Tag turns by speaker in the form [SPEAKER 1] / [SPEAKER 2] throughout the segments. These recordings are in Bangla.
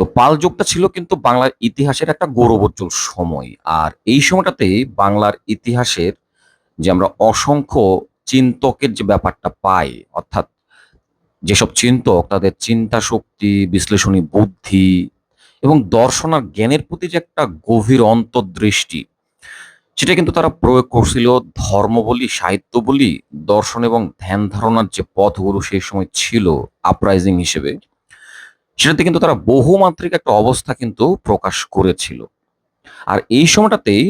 [SPEAKER 1] তো পাল যুগটা ছিল কিন্তু বাংলার ইতিহাসের একটা গৌরবোজ্জ্বল সময়। আর এই সময়টাতেই বাংলার ইতিহাসের যে আমরা অসংখ্য চিন্তকের যে ব্যাপারটা পাই, অর্থাৎ যেসব চিন্তক তাদের চিন্তা শক্তি বিশ্লেষণী বুদ্ধি এবং দর্শন আর জ্ঞানের প্রতি যে একটা গভীর অন্তর্দৃষ্টি, সেটা কিন্তু তারা প্রয়োগ করছিল ধর্ম বলি সাহিত্য বলি দর্শন এবং ধ্যান ধারণার যে পথগুলো সেই সময় ছিল আপরাইজিং হিসেবে। সেটাতে কিন্তু তারা বহুমাত্রিক একটা অবস্থা কিন্তু প্রকাশ করেছিল। আর এই সময়টাতেই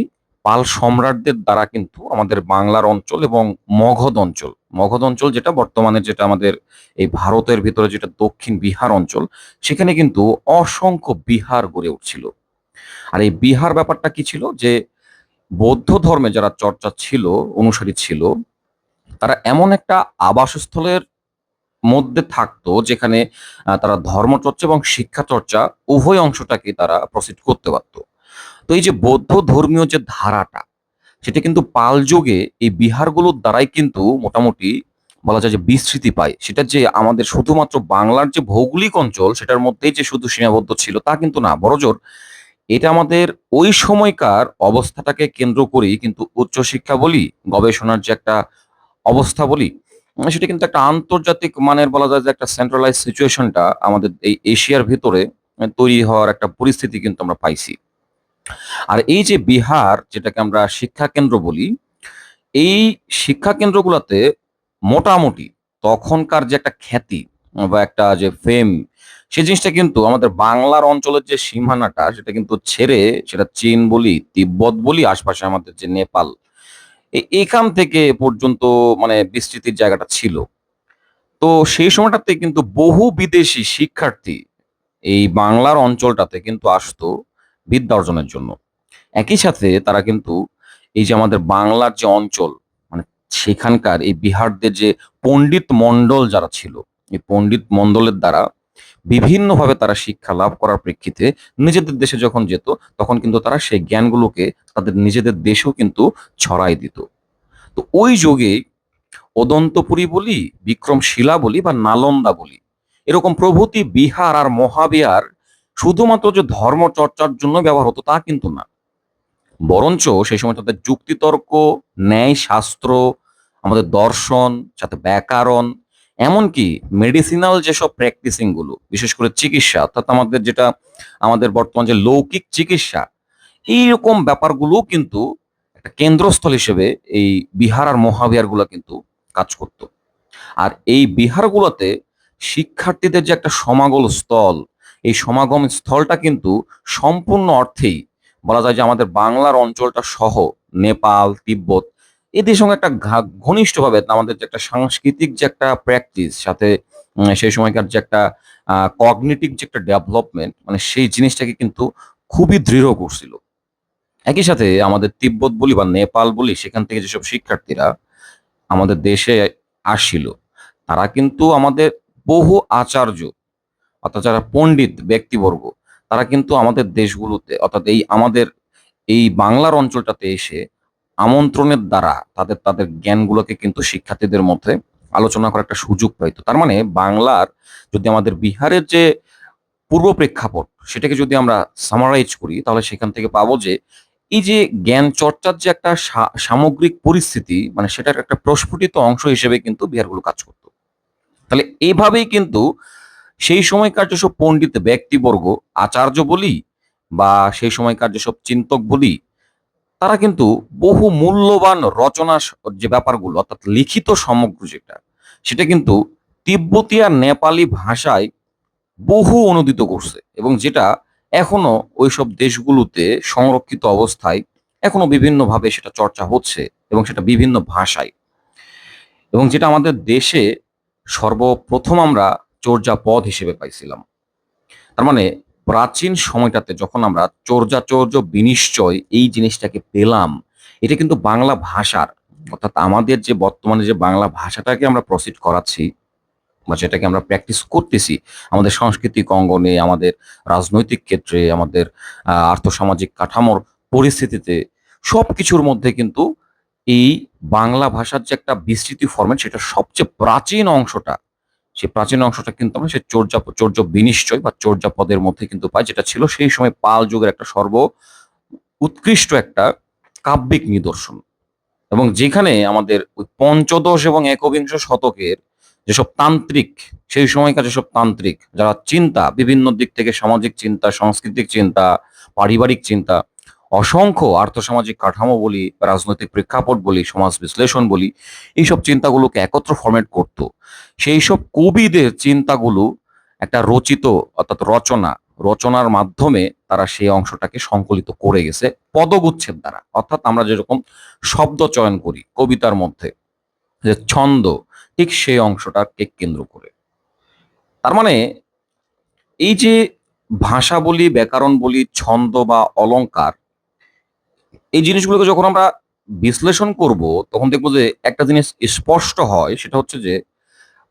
[SPEAKER 1] পাল সম্রাটদের দ্বারা কিন্তু আমাদের বাংলার অঞ্চল এবং মগধ অঞ্চল মগধ অঞ্চল যেটা বর্তমানে যেটা আমাদের এই ভারতের ভিতরে যেটা দক্ষিণ বিহার অঞ্চল, সেখানে কিন্তু অসংখ্য বিহার গড়ে উঠছিল। আর এই বিহার ব্যাপারটা কি ছিল? যে বৌদ্ধ ধর্মে যারা চর্চা ছিল, অনুসারী ছিল, তারা এমন একটা আবাসস্থলের মধ্যে থাকতো যেখানে তারা ধর্মচর্চা এবং শিক্ষা চর্চা উভয় অংশটাকে তারা প্রসিড করতে পারত। তো এই যে বৌদ্ধ ধর্মীয় যে ধারাটা, সেটা কিন্তু পাল যুগে এই বিহারগুলোর দ্বারাই কিন্তু মোটামুটি বলা যায় যে বিস্তৃতি পায়। সেটা যে আমাদের শুধুমাত্র বাংলার যে ভৌগোলিক অঞ্চল, সেটার মধ্যেই যে শুধু সীমাবদ্ধ ছিল তা কিন্তু না। বড়জোর এটা আমাদের ওই সময়কার অবস্থাটাকে কেন্দ্র করেই কিন্তু উচ্চশিক্ষা বলি, গবেষণার যে একটা অবস্থা বলি সেটা কিন্তু একটা আন্তর্জাতিক মানের বলা যায় যে একটা সেন্ট্রালাইজ সিচুয়েশনটা আমাদের এই এশিয়ার ভিতরে তৈরি হওয়ার একটা পরিস্থিতি কিন্তু আমরা পাইছি। আর এই যে বিহার, যেটাকে আমরা শিক্ষা কেন্দ্র বলি, এই শিক্ষা কেন্দ্রগুলোতে মোটামুটি তখনকার যে একটা খ্যাতি বা একটা যে ফেম সেই জিনিসটা কিন্তু আমাদের বাংলার অঞ্চলের যে সীমানাটা, সেটা কিন্তু ছেড়ে সেটা চীন বলি, তিব্বত বলি, আশপাশে আমাদের যে নেপাল এখান থেকে পর্যন্ত মানে বিস্তৃতির জায়গাটা ছিল। তো সেই সময়টাতে কিন্তু বহু বিদেশি শিক্ষার্থী এই বাংলার অঞ্চলটাতে কিন্তু আসতো বিদ্যা অর্জনের জন্য। একই সাথে তারা কিন্তু এই যে আমাদের বাংলার যে অঞ্চল মানে সেখানকার এই বিহারদের যে পণ্ডিত মণ্ডল যারা ছিল, এই পণ্ডিত মণ্ডলের দ্বারা বিভিন্নভাবে তারা শিক্ষা লাভ করার প্রেক্ষিতে নিজেদের দেশে যখন যেত, তখন কিন্তু তারা সেই জ্ঞানগুলোকে তাদের নিজেদের দেশেও কিন্তু ছড়াই দিত। তো ওই যুগে অদন্তপুরী বলি, বিক্রমশিলা বলি বা নালন্দা বলি, এরকম প্রভৃতি বিহার আর মহাবিহার শুধুমাত্র যে ধর্ম চর্চার জন্য ব্যবহার হতো তা কিন্তু না। বরঞ্চ সেই সময় তাদের যুক্তিতর্ক ন্যায় শাস্ত্র আমাদের দর্শন, সাথে ব্যাকরণ এমনকি মেডিসিনাল যেসব প্র্যাকটিসিংগুলো, বিশেষ করে চিকিৎসা, অর্থাৎ আমাদের যেটা, আমাদের বর্তমান যে লৌকিক চিকিৎসা, এইরকম ব্যাপারগুলো কিন্তু একটা কেন্দ্রস্থল হিসেবে এই বিহার আর মহাবিহারগুলো কিন্তু কাজ করত। আর এই বিহারগুলোতে শিক্ষার্থীদের যে একটা সমাগম স্থল, এই সমাগম স্থলটা কিন্তু সম্পূর্ণ অর্থেই বলা যায় যে আমাদের বাংলার অঞ্চলটা সহ, নেপাল, তিব্বত এদের সঙ্গে একটা ঘনিষ্ঠভাবে আমাদের যে একটা সাংস্কৃতিক যে একটা প্র্যাকটিস সাথে সেই সময়কার যে একটা কগনিটিভ যে একটা ডেভেলপমেন্ট মানে সেই জিনিসটাকে কিন্তু খুবই দৃঢ় করছিল। একই সাথে আমাদের তিব্বত বলি বা নেপাল বলি, সেখান থেকে যেসব শিক্ষার্থীরা আমাদের দেশে আসছিল, তারা কিন্তু আমাদের বহু আচার্য, অর্থাৎ যারা পণ্ডিত, ব্যক্তিবর্গ, তারা কিন্তু আমাদের দেশগুলোতে, অর্থাৎ এই আমাদের, এই বাংলার অঞ্চলটাতে এসে আমন্ত্রণের দ্বারা তাদের তাদের জ্ঞানগুলোকে কিন্তু শিক্ষার্থীদের মধ্যে আলোচনা করার একটা সুযোগ পাইতো। তার মানে বাংলার যদি আমাদের বিহারের যে পূর্ব প্রেক্ষাপট সেটাকে যদি আমরা সামারাইজ করি, তাহলে সেখান থেকে পাবো যে এই যে জ্ঞান চর্চার যে একটা সামগ্রিক পরিস্থিতি মানে সেটার একটা প্রস্ফুটিত অংশ হিসেবে কিন্তু বিহারগুলো কাজ করতো। তাহলে এইভাবেই কিন্তু সেই সময়কার যেসব পণ্ডিত ব্যক্তিবর্গ, আচার্য বলি বা সেই সময়কার যেসব চিন্তক বলি তারা কিন্তু বহু মূল্যবান রচনা যে ব্যাপারগুলো, অর্থাৎ লিখিত সমগ্র যেটা, সেটা কিন্তু তিব্বতী আর নেপালি ভাষায় বহু অনুদিত করছে এবং যেটা এখনও ওইসব দেশগুলোতে সংরক্ষিত অবস্থায় এখনও বিভিন্নভাবে সেটা চর্চা হচ্ছে এবং সেটা বিভিন্ন ভাষায়। এবং যেটা আমাদের দেশে সর্বপ্রথম আমরা চর্যাপদ হিসেবে পাইছিলাম। তার মানে প্রাচীন সময়টাতে যখন আমরা চর্যাচর্য, বিনিশ্চয় এই জিনিসটাকে পেলাম, এটা কিন্তু বাংলা ভাষার। অর্থাৎ আমাদের যে বর্তমানে যে বাংলা ভাষাটাকে আমরা প্রসিড করাচ্ছি বা যেটাকে আমরা প্র্যাকটিস করতেছি, আমাদের সাংস্কৃতিক অঙ্গনে, আমাদের রাজনৈতিক ক্ষেত্রে, আমাদের আর্থসামাজিক কাঠামোর পরিস্থিতিতে সব কিছুর মধ্যে কিন্তু এই বাংলা ভাষার যে একটা বিস্তৃতি ফরম্যাট সেটা সবচেয়ে প্রাচীন অংশটা সেই প্রাচীন অংশটা কিন্তু আমরা সেই চর্যা চর্য বিনিশ্চয় বা চর্যাপদের মধ্যে কিন্তু পাই, যেটা ছিল সেই সময় পাল যুগের একটা সর্ব উৎকৃষ্ট একটা কাব্যিক নিদর্শন। এবং যেখানে আমাদের ওই পঞ্চদশ এবং একবিংশ শতকের যেসব তান্ত্রিক, সেই সময়কার যেসব তান্ত্রিক, যারা চিন্তা, বিভিন্ন দিক থেকে সামাজিক চিন্তা, সাংস্কৃতিক চিন্তা, পারিবারিক চিন্তা, অসংখ্য আর্থসামাজিক কাঠামো বলি, রাজনৈতিক প্রেক্ষাপট বলি, সমাজ বিশ্লেষণ বলি, এইসব চিন্তাগুলোকে একত্র ফরম্যাট করত। সেই সব কবিদের চিন্তাগুলো একটা রচিত অর্থাৎ রচনা, রচনার মাধ্যমে তারা সেই অংশটাকে সংকলিত করে গেছে পদগুচ্ছের দ্বারা। অর্থাৎ আমরা যেরকম শব্দ চয়ন করি কবিতার মধ্যে, যে ছন্দ, ঠিক সেই অংশটাকে কেন্দ্র করে। তার মানে এই যে ভাষা বলি, ব্যাকরণ বলি, ছন্দ বা অলঙ্কার এই জিনিসগুলোকে যখন আমরা বিশ্লেষণ করব, তখন দেখব যে একটা জিনিস স্পষ্ট হয়, সেটা হচ্ছে যে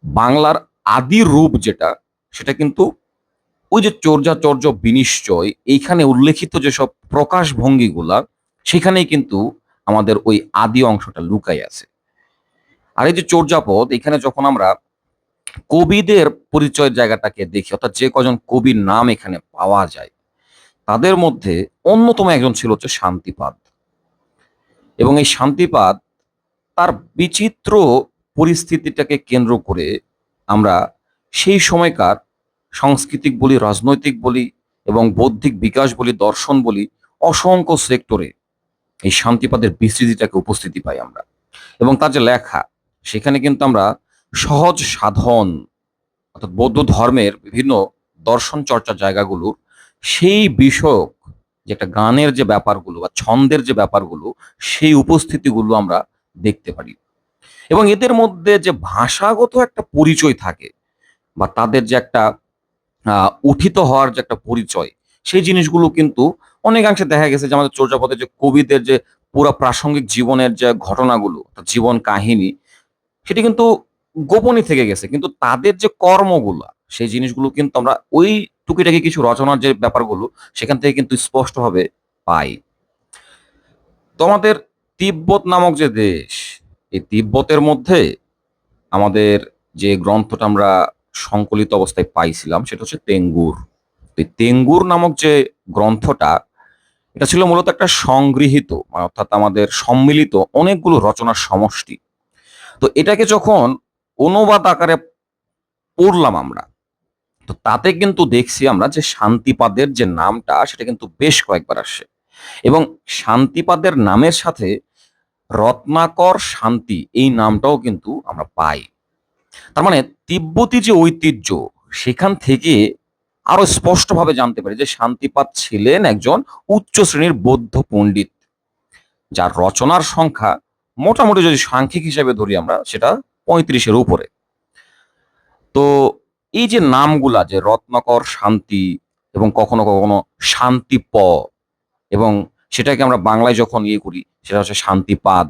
[SPEAKER 1] বাংলার আদি রূপ যেটা, সেটা কিন্তু ওই যে চর্যাচর্য বিনিশ্চয়, এইখানে উল্লেখিত যেসব প্রকাশ ভঙ্গিগুলা সেখানেই কিন্তু আমাদের ওই আদি অংশটা লুকাই আছে। আর এই যে চর্যাপদ এখানে যখন আমরা কবিদের পরিচয়ের জায়গাটাকে দেখি, অর্থাৎ যে কজন কবির নাম এখানে পাওয়া যায়, তাদের মধ্যে অন্যতম একজন ছিল হচ্ছে শান্তিপাদ। এবং এই শান্তিপাদ তার বিচিত্র পরিস্থিতিটাকে কেন্দ্র করে আমরা সেই সময়কার সাংস্কৃতিক বলি, রাজনৈতিক বলি এবং বৌদ্ধিক বিকাশ বলি, দর্শন বলি অসংখ্য সেক্টরে এই শান্তিপাদের বিস্তৃতিটাকে উপস্থিতি পাই আমরা। এবং তার যে লেখা, সেখানে কিন্তু আমরা সহজ সাধন অর্থাৎ বৌদ্ধ ধর্মের বিভিন্ন দর্শন চর্চার জায়গাগুলোর সেই বিষয়ক যে একটা গানের যে ব্যাপারগুলো বা ছন্দের যে ব্যাপারগুলো, সেই উপস্থিতিগুলো আমরা দেখতে পারি। এবং এদের মধ্যে যে ভাষাগত একটা পরিচয় থাকে বা তাদের যে একটা উঠিত হওয়ার যে একটা পরিচয়, সেই জিনিসগুলো কিন্তু অনেকাংশে দেখা গেছে যে আমাদের চর্যাপদের যে কবিদের যে পুরো প্রাসঙ্গিক জীবনের যে ঘটনাগুলো জীবন কাহিনী, সেটি কিন্তু গোপনই থেকে গেছে। কিন্তু তাদের যে কর্মগুলো, সেই জিনিসগুলো কিন্তু আমরা ওই টুকিটাকি কিছু রচনার যে ব্যাপারগুলো, সেখান থেকে কিন্তু স্পষ্টভাবে পাই। তো আমাদের তিব্বত নামক যে দেশ এই তিব্বতের মধ্যে আমাদের যে গ্রন্থটা আমরা সংকলিত অবস্থায় পাইছিলাম, সেটা হচ্ছে তেঙ্গুর। এই তেঙ্গুর নামক যে গ্রন্থটা, এটা ছিল মূলত একটা সংগৃহীত, অর্থাৎ আমাদের সম্মিলিত অনেকগুলো রচনার সমষ্টি। তো এটাকে যখন অনুবাদ আকারে পড়লাম আমরা, তো তাতে কিন্তু দেখছি আমরা যে শান্তিপাদের যে নামটা, সেটা কিন্তু বেশ কয়েকবার আসে এবং শান্তিপাদের নামের সাথে রত্নাকর শান্তি, এই নামটাও কিন্তু আমরা পাই। তার মানে তিব্বতী যে ঐতিহ্য, সেখান থেকে আরও স্পষ্টভাবে জানতে পারি যে শান্তিপাত ছিলেন একজন উচ্চ শ্রেণির বৌদ্ধ পণ্ডিত, যার রচনার সংখ্যা মোটামুটি যদি সাংখ্যিক হিসেবে ধরি আমরা, সেটা পঁয়ত্রিশের উপরে। তো এই যে নামগুলা যে রত্নাকর শান্তি এবং কখনো কখনো শান্তি প এবং সেটাকে আমরা বাংলায় যখন ইয়ে করি, সেটা হচ্ছে শান্তিপাদ।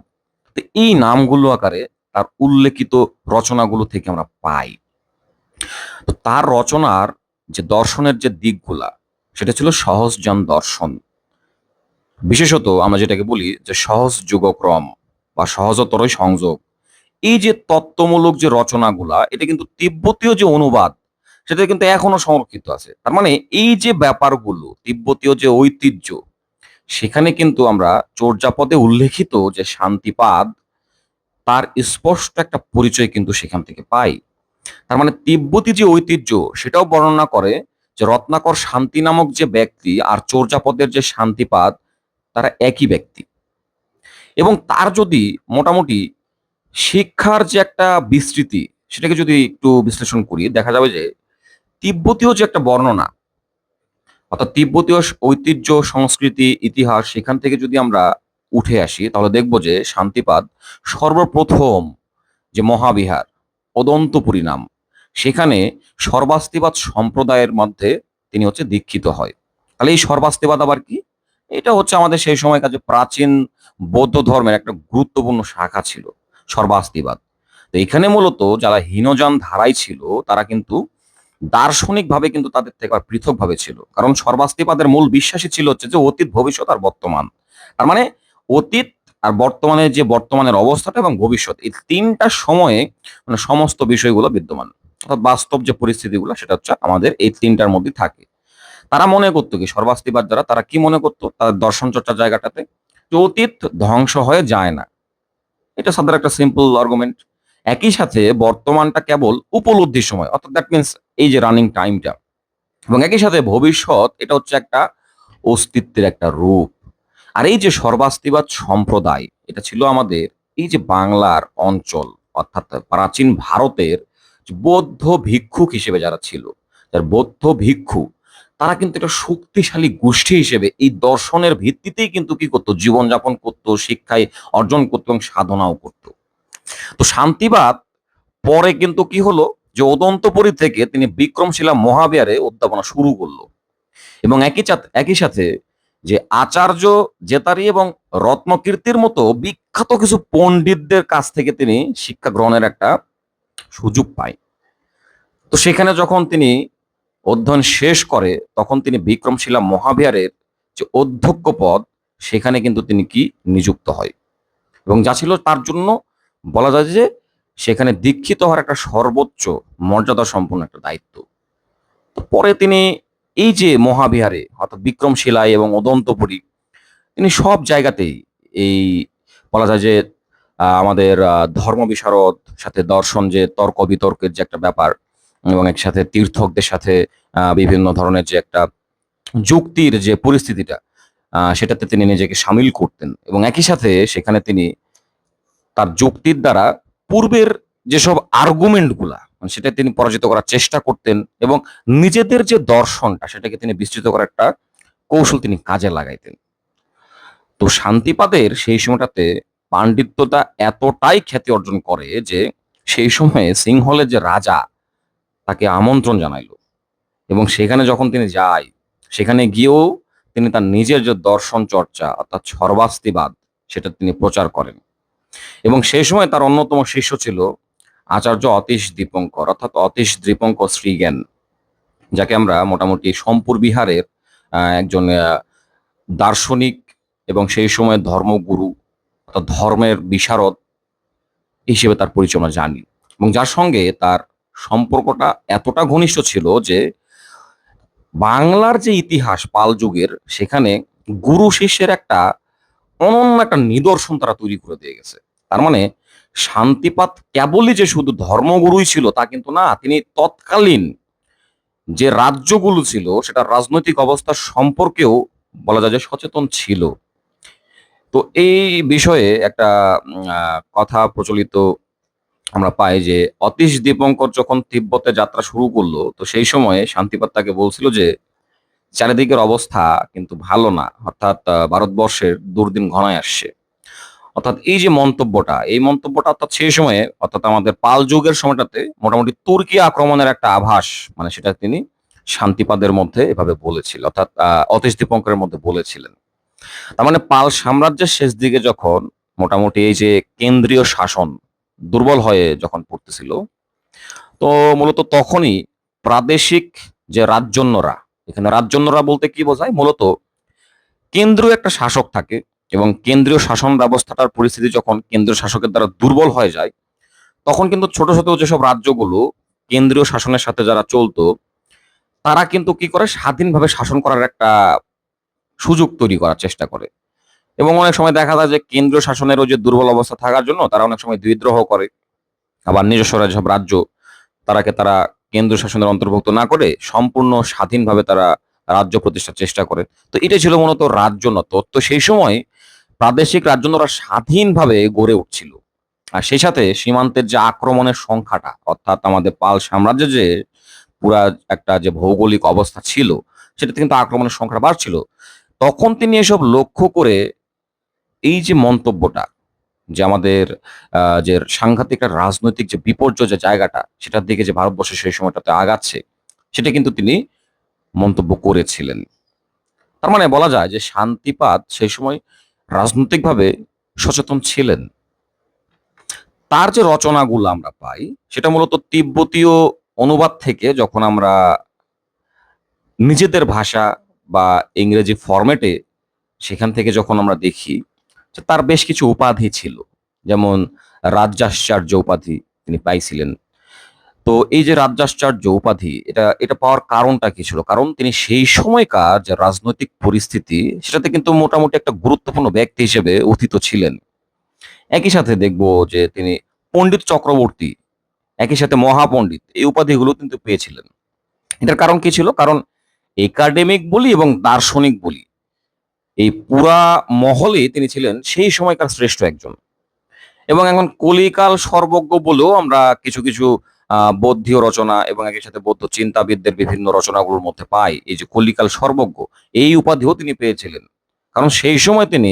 [SPEAKER 1] তো এই নামগুলো আকারে তার উল্লেখিত রচনাগুলো থেকে আমরা পাই। তো তার রচনার যে দর্শনের যে দিকগুলা, সেটা ছিল সহজজন দর্শন। বিশেষত আমরা যেটাকে বলি যে সহজ যুগক্রম বা সহজতরই সংযোগ। এই যে তত্ত্বমূলক যে রচনাগুলা, এটা কিন্তু তিব্বতীয় যে অনুবাদ, সেটা কিন্তু এখনও সংরক্ষিত আছে। তার মানে এই যে ব্যাপারগুলো, তিব্বতীয় যে ঐতিহ্য সেখানে কিন্তু আমরা চর্যাপদে উল্লেখিত যে শান্তিপাদ, তার স্পষ্ট একটা পরিচয় কিন্তু সেখান থেকে পাই। তার মানে তিব্বতী যে ঐতিহ্য, সেটাও বর্ণনা করে যে রত্নাকর শান্তি নামক যে ব্যক্তি আর চর্যাপদের যে শান্তিপাদ, তারা একই ব্যক্তি। এবং তার যদি মোটামুটি শিক্ষার যে একটা বিস্তৃতি, সেটাকে যদি একটু বিশ্লেষণ করি, দেখা যাবে যে তিব্বতীয় যে একটা বর্ণনা অর্থাৎ তিব্বতীয় ঐতিহ্য, সংস্কৃতি, ইতিহাস, সেখান থেকে যদি আমরা উঠে আসি, তাহলে দেখব যে শান্তিপাদ সর্বপ্রথম যে মহাবিহার, অদন্তপুরী নাম। সেখানে সর্বাস্তিবাদ সম্প্রদায়ের মধ্যে তিনি হচ্ছে দীক্ষিত হয়। তাহলে এই সর্বাস্তিবাদ আবার কি? এটা হচ্ছে আমাদের সেই সময় যে প্রাচীন বৌদ্ধ ধর্মের একটা গুরুত্বপূর্ণ শাখা ছিল, সর্বাস্তিবাদ। তো এখানে মূলত যারা হীনযান ধারাই ছিল, তারা কিন্তু দার্শনিকভাবে কিন্তু তাদের থেকে পৃথকভাবে ছিল। কারণ সর্বাস্তিবাদের মূল বিশ্বাসই ছিল হচ্ছে যে অতীত, ভবিষ্যৎ আর বর্তমান। তার মানে অতীত আর বর্তমানে যে বর্তমানের অবস্থাটা এবং ভবিষ্যৎ, এই তিনটা সময়ে মানে সমস্ত বিষয়গুলো বিদ্যমান। অর্থাৎ বাস্তব যে পরিস্থিতিগুলো, সেটা হচ্ছে আমাদের এই তিনটার মধ্যে থাকে। তারা মনে করতো কি? সর্বাস্তিবাদ যারা, তারা কি মনে করতো? তাদের দর্শন চর্চার জায়গাটাতে অতীত ধ্বংস হয়ে যায় না। এটা সাধারণ একটা সিম্পল আর্গুমেন্ট একই সাথে বর্তমানটা কেবল উপলব্ধির সময়। অর্থাৎ দ্যাট মিনস এই যে রানিং টাইমটা এবং একই সাথে ভবিষ্যৎ, এটা হচ্ছে একটা অস্তিত্বের একটা রূপ। আর এই যে সর্বাস্তিবাদ সম্প্রদায়, এটা ছিল আমাদের এই যে বাংলার অঞ্চল, অর্থাৎ প্রাচীন ভারতের বৌদ্ধ ভিক্ষুক হিসেবে যারা ছিল, যার বৌদ্ধ ভিক্ষু, তারা কিন্তু একটা শক্তিশালী গোষ্ঠী হিসেবে এই দর্শনের ভিত্তিতেই কিন্তু কি করতো? জীবনযাপন করতো, শিক্ষায় অর্জন করতো এবং সাধনাও করতো। তো শান্তিবাদ পরে কিন্তু কি হলো? যে অদন্তপুরী থেকে তিনি বিক্রমশিলা মহাবিহারে উদ্যাপনা শুরু করল। এবং একই একই সাথে যে আচার্য জেতারি এবং রত্নকীর্তির মতো বিখ্যাত কিছু পণ্ডিতদের কাছ থেকে তিনি শিক্ষা গ্রহণের একটা সুযোগ পায়। তো সেখানে যখন তিনি অধ্যয়ন শেষ করে, তখন তিনি বিক্রমশিলা মহাবিহারের যে অধ্যক্ষ পদ, সেখানে কিন্তু তিনি কি নিযুক্ত হয়। এবং যা ছিল তার জন্য বলা যায় যে সেখানে দীক্ষিত হওয়ার একটা সর্বোচ্চ মর্যাদা সম্পন্ন একটা দায়িত্ব। পরে তিনি এই যে মহাবিহারে, অর্থাৎ বিক্রমশিলায় এবং অদন্তপুরী, তিনি সব জায়গাতেই এই বলা যায় যে আমাদের ধর্ম বিশারদ সাথে দর্শন যে তর্ক বিতর্কের যে একটা ব্যাপার, এবং একসাথে তীর্থকদের সাথে বিভিন্ন ধরনের যে একটা যুক্তির যে পরিস্থিতিটা সেটাতে তিনি নিজেকে সামিল করতেন। এবং একই সাথে সেখানে তিনি তার যুক্তির দ্বারা পূর্বের যেসব আর্গুমেন্টগুলা মানে সেটা তিনি পরাজিত করার চেষ্টা করতেন এবং নিজেদের যে দর্শনটা, সেটাকে তিনি বিস্তৃত করার একটা কৌশল তিনি কাজে লাগাইতেন। তো শান্তিপাদের সেই সময়টাতে পাণ্ডিত্যতা এতটাই খ্যাতি অর্জন করে যে সেই সময়ে সিংহলের যে রাজা, তাকে আমন্ত্রণ জানাইল। এবং সেখানে যখন তিনি যায়, সেখানে গিয়েও তিনি তার নিজের যে দর্শন চর্চা অর্থাৎ সর্বাস্তিবাদ, সেটা তিনি প্রচার করেন। এবং সেই সময় তার অন্যতম শিষ্য ছিল আচার্য অতীশ দীপঙ্কর, অর্থাৎ অতীশ দীপঙ্কর শ্রীজ্ঞান, যাকে আমরা মোটামুটি সম্পুর বিহারের একজন দার্শনিক এবং সেই সময় ধর্মগুরু, অর্থাৎ ধর্মের বিশারদ হিসেবে তার পরিচয় জানি। এবং যার সঙ্গে তার সম্পর্কটা এতটা ঘনিষ্ঠ ছিল যে বাংলার যে ইতিহাস পাল যুগের, সেখানে গুরু শিষ্যের একটা অনন্য একটা নিদর্শন তারা তৈরি করে দিয়ে গেছে। তার মানে শান্তিপাত কেবলই যে শুধু ধর্মগুরুই ছিল তা কিন্তু না, তিনি তৎকালীন যে রাজ্যগুলো ছিল সেটা রাজনৈতিক অবস্থা সম্পর্কেও বলা যায় যে সচেতন ছিল। তো এই বিষয়ে একটা কথা প্রচলিত আমরা পাই যে অতীশ দীপঙ্কর যখন তিব্বতে যাত্রা শুরু করল, তো সেই সময়ে শান্তিপাত তাকে বলছিল যে চারিদিকের অবস্থা কিন্তু ভালো না। অর্থাৎ ভারতবর্ষের দুর্দিন ঘনায় আসছে। অর্থাৎ এই যে মন্তব্যটা, এই মন্তব্যটা অর্থাৎ সেই সময়ে, অর্থাৎ আমাদের পাল যুগের সময়টাতে মোটামুটি তুর্কি আক্রমণের একটা আভাস মানে সেটা তিনি শান্তিপাদের মধ্যে এভাবে বলেছিল, অর্থাৎ অতীশ দীপঙ্করের মধ্যে বলেছিলেন। তার মানে পাল সাম্রাজ্যের শেষ দিকে যখন মোটামুটি এই যে কেন্দ্রীয় শাসন দুর্বল হয়ে যখন পড়তেছিল, তো মূলত তখনই প্রাদেশিক যে রাজ্যন্যরা এখানে রাজ্যন্যরা বলতে কি বোঝায়? মূলত কেন্দ্রীয় একটা শাসক থাকে এবং কেন্দ্রীয় শাসন ব্যবস্থাটার পরিস্থিতি যখন কেন্দ্রীয় শাসকের দ্বারা দুর্বল হয়ে যায়, তখন কিন্তু ছোট ছোট যেসব রাজ্যগুলো কেন্দ্রীয় শাসনের সাথে যারা চলতো, তারা কিন্তু কি করে? স্বাধীনভাবে শাসন করার একটা সুযোগ তৈরি করার চেষ্টা করে। এবং অনেক সময় দেখা যায় যে কেন্দ্রীয় শাসনের ওই যে দুর্বল অবস্থা থাকার জন্য তারা অনেক সময় বিদ্রোহ করে। আবার নিজস্ব যেসব রাজ্য তারাকে তারা কেন্দ্রীয় শাসনের অন্তর্ভুক্ত না করে সম্পূর্ণ স্বাধীনভাবে তারা রাজ্য প্রতিষ্ঠার চেষ্টা করে তো এটাই ছিল মূলত রাজ্য রাজ্যনত তো সেই সময় প্রাদেশিক রাজ্য রাজ্যনরা স্বাধীনভাবে গড়ে উঠছিল। আর সেই সাথে সীমান্তের যে আক্রমণের সংখ্যাটা, অর্থাৎ আমাদের পাল সাম্রাজ্যের যে পুরা একটা যে ভৌগোলিক অবস্থা ছিল সেটাতে কিন্তু আক্রমণের সংখ্যা বাড়ছিল। তখন তিনি এসব লক্ষ্য করে এই যে মন্তব্যটা যে আমাদের যে সাংঘাতিক একটা রাজনৈতিক যে বিপর্যয় যে জায়গাটা, সেটার দিকে যে ভারতবর্ষ সেই সময়টাতে আগাচ্ছে, সেটা কিন্তু তিনি মন্তব্য করেছিলেন। তার মানে বলা যায় যে শান্তিপাত সেই সময় রাজনৈতিকভাবে সচেতন ছিলেন। তার যে রচনাগুলো আমরা পাই, সেটা মূলত তিব্বতীয় অনুবাদ থেকে যখন আমরা নিজেদের ভাষা বা ইংরেজি ফরম্যাটে সেখান থেকে যখন আমরা দেখি তার বেশ কিছু উপাধি ছিল। যেমন রাজ্যাশ্চার্য উপাধি তিনি পাইছিলেন। তো এই যে রাজ্যাশ্চর্য উপাধি, এটা এটা পাওয়ার কারণটা কি ছিল? কারণ তিনি সেই সময়কার যে রাজনৈতিক পরিস্থিতি, সেটাতে কিন্তু মোটামুটি একটা গুরুত্বপূর্ণ ব্যক্তি হিসেবে অতীত ছিলেন। একই সাথে দেখব যে তিনি পণ্ডিত চক্রবর্তী, একই সাথে মহাপণ্ডিত, এই উপাধিগুলো কিন্তু পেয়েছিলেন। এটার কারণ কি ছিল? কারণ একাডেমিক বলি এবং দার্শনিক বলি এই পুরা মহলে তিনি ছিলেন সেই সময়কার শ্রেষ্ঠ একজন। এবং এখন কলিকাল সর্বজ্ঞ বলেও আমরা কিছু কিছু বৌদ্ধীয় রচনা এবং একই সাথে বৌদ্ধ চিন্তাবিদদের বিভিন্ন রচনাগুলোর মধ্যে পাই। এই যে কলিকাল সর্বজ্ঞ, এই উপাধিও তিনি পেয়েছিলেন। কারণ সেই সময় তিনি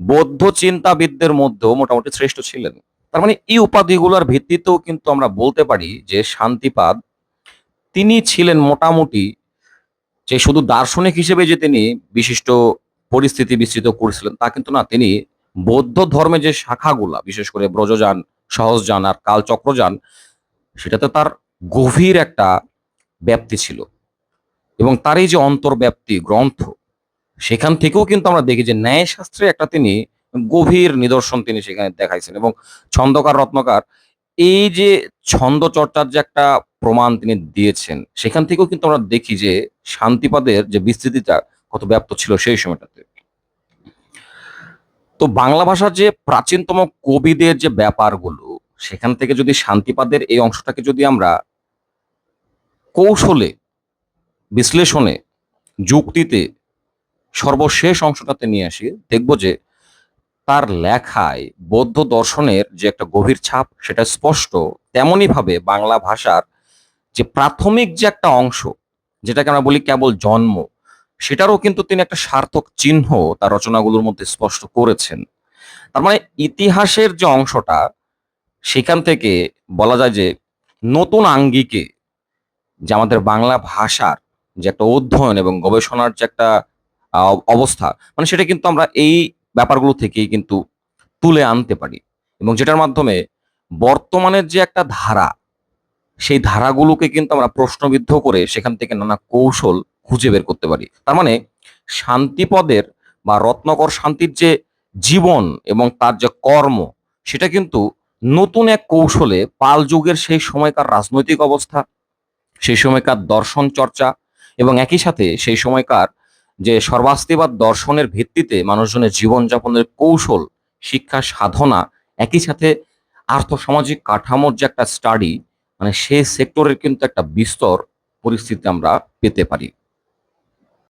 [SPEAKER 1] বৌদ্ধ চিন্তাবিদদের মধ্যেও মোটামুটি শ্রেষ্ঠ ছিলেন। তার মানে এই উপাধিগুলোর ভিত্তিতেও কিন্তু আমরা বলতে পারি যে শান্তিপাদ তিনি ছিলেন মোটামুটি যে শুধু দার্শনিক হিসেবে যে তিনি বিশিষ্ট পরিস্থিতি বিস্তৃত করেছিলেন, তা কিন্তু না। তিনি বৌদ্ধ ধর্মের যে শাখাগুলা, বিশেষ করে ব্রজযান, সহজযান আর কালচক্রযান, সেটাতে তার গভীর একটা ব্যাপ্তি ছিল। এবং তার এই যে অন্তর্ব্যাপ্তি গ্রন্থ, সেখান থেকেও কিন্তু আমরা দেখি যে ন্যায়শাস্ত্রে একটা তিনি গভীর নিদর্শন তিনি সেখানে দেখাইছেন। এবং ছন্দকার, রত্নকার, এই যে ছন্দ চর্চার যে একটা প্রমাণ তিনি দিয়েছেন, সেখান থেকেও কিন্তু আমরা দেখি যে শান্তিপাদের যে বিস্তৃতিটা কত ব্যাপ্ত ছিল সেই সময়টাতে। তো বাংলা ভাষার যে প্রাচীনতম কবিদের যে ব্যাপারগুলো, সেখান থেকে যদি শান্তিপাদের এই অংশটাকে যদি আমরা কৌশলে, বিশ্লেষণে, যুক্তিতে সর্বশেষ অংশটাতে নিয়ে আসি, দেখব যে তার লেখায় বৌদ্ধ দর্শনের যে একটা গভীর ছাপ, সেটা স্পষ্ট তেমনই ভাবে বাংলা ভাষার যে প্রাথমিক যে একটা অংশ, যেটাকে আমরা বলি কেবল জন্ম সেটারও কিন্তু তিনি একটা সার্থক চিহ্ন তার রচনাগুলোর মধ্যে স্পষ্ট করেছেন। তার মানে ইতিহাসের যে অংশটা, সেখান থেকে বলা যায় যে নতুন আঙ্গিকে যে আমাদের বাংলা ভাষার যে একটা অধ্যয়ন এবং গবেষণার যে একটা অবস্থা মানে সেটা কিন্তু আমরা এই ব্যাপারগুলো থেকেই কিন্তু তুলে আনতে পারি এবং যেটার মাধ্যমে বর্তমানের যে একটা ধারা, সেই ধারাগুলোকে কিন্তু আমরা প্রশ্নবিদ্ধ করে সেখান থেকে নানা কৌশল খুঁজে বের করতে পারি। তার মানে শান্তিপদের বা রত্নকর শান্তির যে জীবন এবং তার যে কর্ম, সেটা কিন্তু নতুন এক কৌশলে পাল যুগের সেই সময়কার রাজনৈতিক অবস্থা, সেই সময়কার দর্শন চর্চা এবং একই সাথে সেই সময়কার যে সর্বাস্তিবাদ দর্শনের ভিত্তিতে মানুষজনের জীবনযাপনের কৌশল, শিক্ষা, সাধনা, একই সাথে আর্থসামাজিক কাঠামোর যে একটা স্টাডি মানে সেই সেক্টরের কিন্তু একটা বিস্তর পরিস্থিতি আমরা পেতে পারি।